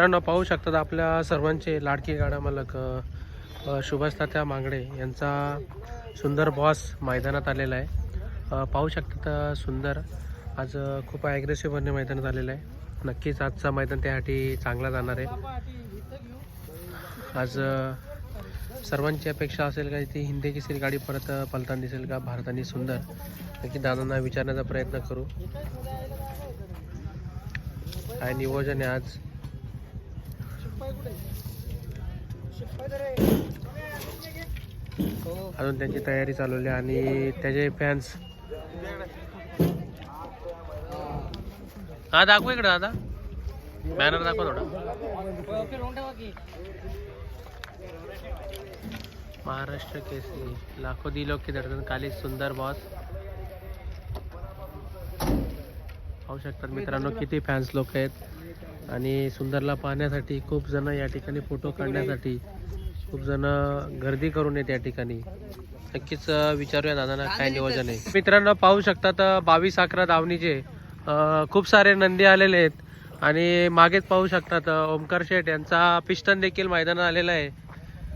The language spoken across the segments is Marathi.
मित्रांनो पाहू शकतात आपल्या सर्वांचे लाडके गाडा मालक अ, सुभाष तात्या मांगडे यांचा सुंदर बॉस मैदानात आलेला आहे. पाहू शकतात सुंदर आज खूप ॲग्रेसिव्हपणे मैदानात आलेलं आहे. नक्कीच आजचा मैदान त्यासाठी चांगला जाणार आहे. आज सर्वांची अपेक्षा असेल का ती हिंदी केसरी गाडी परत पलताना दिसेल का भारताने सुंदर? नक्की दादांना विचारण्याचा प्रयत्न करू. काय नियोजन आहे आज? अजून त्यांची तयारी चालवली आणि त्याचे फॅन्स हा दाखवू इकडे दादा. बॅनर दाखव थोडा. महाराष्ट्र केसरी. लाखो दिलो की दर्शन काली सुंदर बॉस पाहू शकतात मित्रांनो किती फॅन्स लोक आहेत. आणि सुंदरला पाहण्यासाठी खूप जण या ठिकाणी फोटो काढण्यासाठी खूप जण गर्दी करून येत या ठिकाणी. नक्कीच विचारूया दादांना काय नियोजन आहे. मित्रांनो पाहू शकतात बावीस अकरा धावणीचे खूप सारे नंदी आलेले आहेत. आणि मागेच पाहू शकतात ओमकार शेठ यांचा पिस्टन देखील मैदानात आलेला आहे.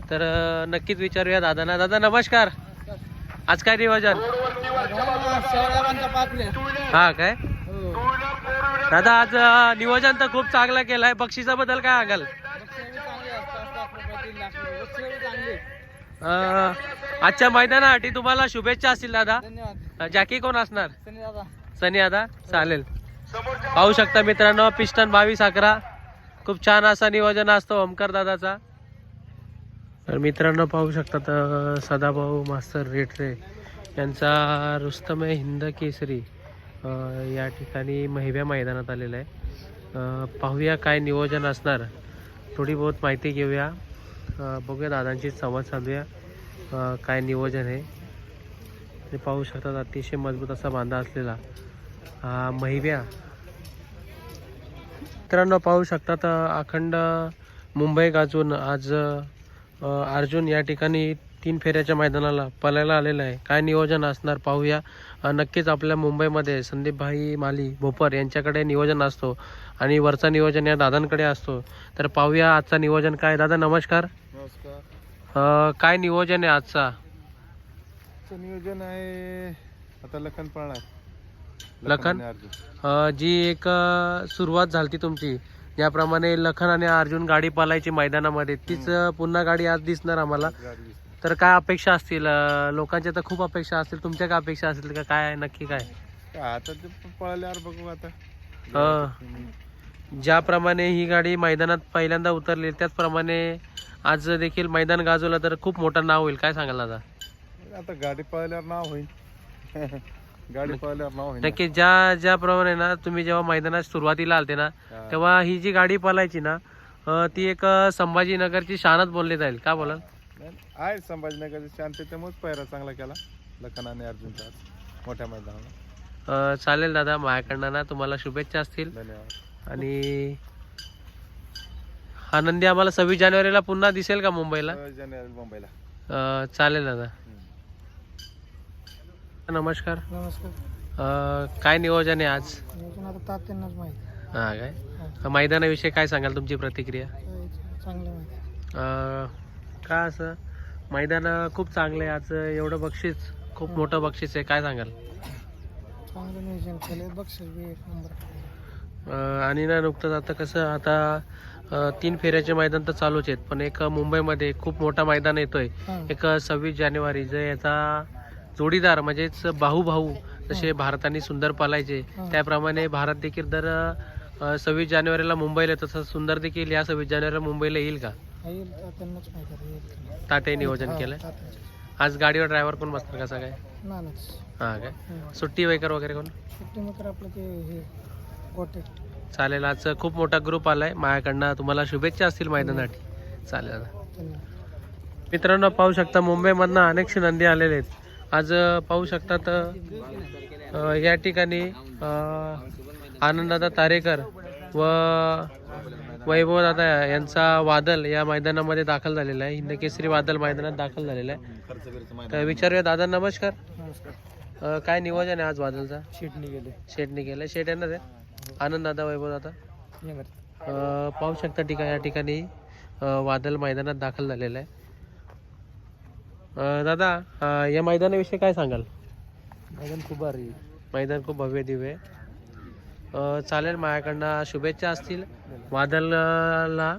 तर नक्कीच विचारूया दादांना. दादा नमस्कार. आज काय नियोजन? हा काय? दादा आज नियोजन तर खूप चांगलं केलंय. बक्षिसाबद्दल काय सांगाल? आजच्या मैदानासाठी तुम्हाला शुभेच्छा असतील दादा. जॅकी कोण असणार? सनी दादा. चालेल. पाहू शकता मित्रांनो पिस्टन बावीस अकरा. खूप छान असा नियोजन असतो ओमकार दादाचा. तर मित्रांनो पाहू शकतात अं, सदाभाऊ मास्तर रेटरे यांचा रुस्तम हिंद केसरी. या ठिकाणी महिव्या मैदानात आलेलं आहे. पाहूया काय नियोजन असणार. थोडी बहुत माहिती घेऊया. बघूया दादांशी संवाद साधूया. काय नियोजन आहे. ते पाहू शकतात अतिशय मजबूत असा बांधा असलेला हा महिव्या. मित्रांनो पाहू शकतात अखंड मुंबई गाजून आज अर्जुन या ठिकाणी तीन फेऱ्याच्या मैदानाला पळायला आलेला आहे. काय नियोजन असणार पाहूया. नक्कीच आपल्या मुंबईमध्ये संदीपभाई माली भोपर यांच्याकडे नियोजन असतो आणि वरचा नियोजन या दादांकडे असतो. तर पाहूया आजचा नियोजन काय दादा नमस्कार. नमस्कार. काय नियोजन आहे आजचा? नियोजन आहे आता लखन पळणार. लखन? जी एक सुरुवात झाली तुमची ज्याप्रमाणे लखन आणि अर्जुन गाडी पालायची मैदानामध्ये तीच पुन्हा गाडी आज दिसणार आम्हाला. तर काय अपेक्षा असतील? अ, लोकांच्या तर खूप अपेक्षा असतील. तुमच्या काय अपेक्षा असतील का? काय नक्की काय? आता ते प- पळाल्यावर बघू आता. हा. ज्याप्रमाणे ही गाडी मैदानात पहिल्यांदा उतरली त्याचप्रमाणे आज देखील मैदान गाजवलं तर खूप मोठं नाव होईल. काय सांगाल दादा? आता गाडी पळाल्यावर नाव होईल. गाडी पळाल्यावर नाव होईल. नक्की ज्या ज्याप्रमाणे ना तुम्ही जेव्हा मैदानात सुरुवातीला आलते ना हा. तेव्हा ही जी गाडी पळायची ना अ, ती एक अ, संभाजीनगरची शानच बोलली जाईल. का बोलाल? आहे संभाजीनगरची शांततेमुळेच पहिरा चांगला केला. लखन आणि अर्जुनचा मोठ्या मैदानाला. अ, चालेल दादा माझ्याकडनं ना तुम्हाला शुभेच्छा असतील. धन्यवाद. आणि हा नंदी आम्हाला सव्वीस जानेवारीला पुन्हा दिसेल का मुंबईला? जानेवारी मुंबईला. अ, चालेल दादा. नमस्कार. नमस्कार. अ, काय नियोजन आहे आज? नियोजन आता तात्यांनाच माहिती हा काय? मैदानाविषयी काय सांगाल तुमची प्रतिक्रिया? चांगलं माहिती अ, का असं? मैदान खूप चांगलं आहे आज. एवढं बक्षीस खूप मोठं बक्षीस आहे. काय सांगाल? चांगलं नियोजन केलं बक्षीस बी एक नंबर अ, आणि ना नुकतंच आता कसं आता अ, तीन फेऱ्याचे मैदान तर चालूच आहेत. पण एक मुंबईमध्ये खूप मोठा मैदान येतोय. एक सव्वीस जानेवारी जे याचा जोडीदार म्हणजेच भाऊ भाऊ जसे भारताने सुंदर पालायचे हा. त्याप्रमाणे भारत देखील दर सव्वीस जानेवारीला मुंबईला येतो. तसं सुंदर देखील या सव्वीस जानेवारीला मुंबईला येईल का? येईल तात्यांनाच माहिती येईल ताटे नियोजन केलंय? आज गाडीवर ड्रायव्हर कोण बसणार कसं काय नानच हा काय सुट्टी वगैरे वगैरे कोण? सुट्टी आपलं ते हे गोटे चालेल आज खूप मोठा ग्रुप आलाय. माझ्याकडनं तुम्हाला शुभेच्छा असतील मैदानासाठी. चालेल दादा. मित्रांनो पाहू शकता मुंबईमधनं अनेकशे नंदी आलेले आहेत. आज अ, पाहू शकतात अ, या ठिकाणी अ, आनंददादा तारेकर व वैभवदादा यांचा वादल या मैदानामध्ये दाखल झालेला आहे. हिंद केसरी वादल मैदानात दाखल झालेला आहे. तर विचारूया दादा नमस्कार. अ, काय नियोजन आहे आज वादलचा? शेटणी गेले शेटने केलं. शेट येणार आहे? आनंद दादा वैभव दादा. येणार अं, पाहू शकता ठिकाणी या ठिकाणी अं, वादल मैदानात दाखल झालेलं आहे. अं, दादा अं, या मैदानाविषयी काय सांगाल? मैदान खूप भारी मैदान खूप भव्य दिव्य आहे. चालेल माझ्याकडनं शुभेच्छा असतील. वादलला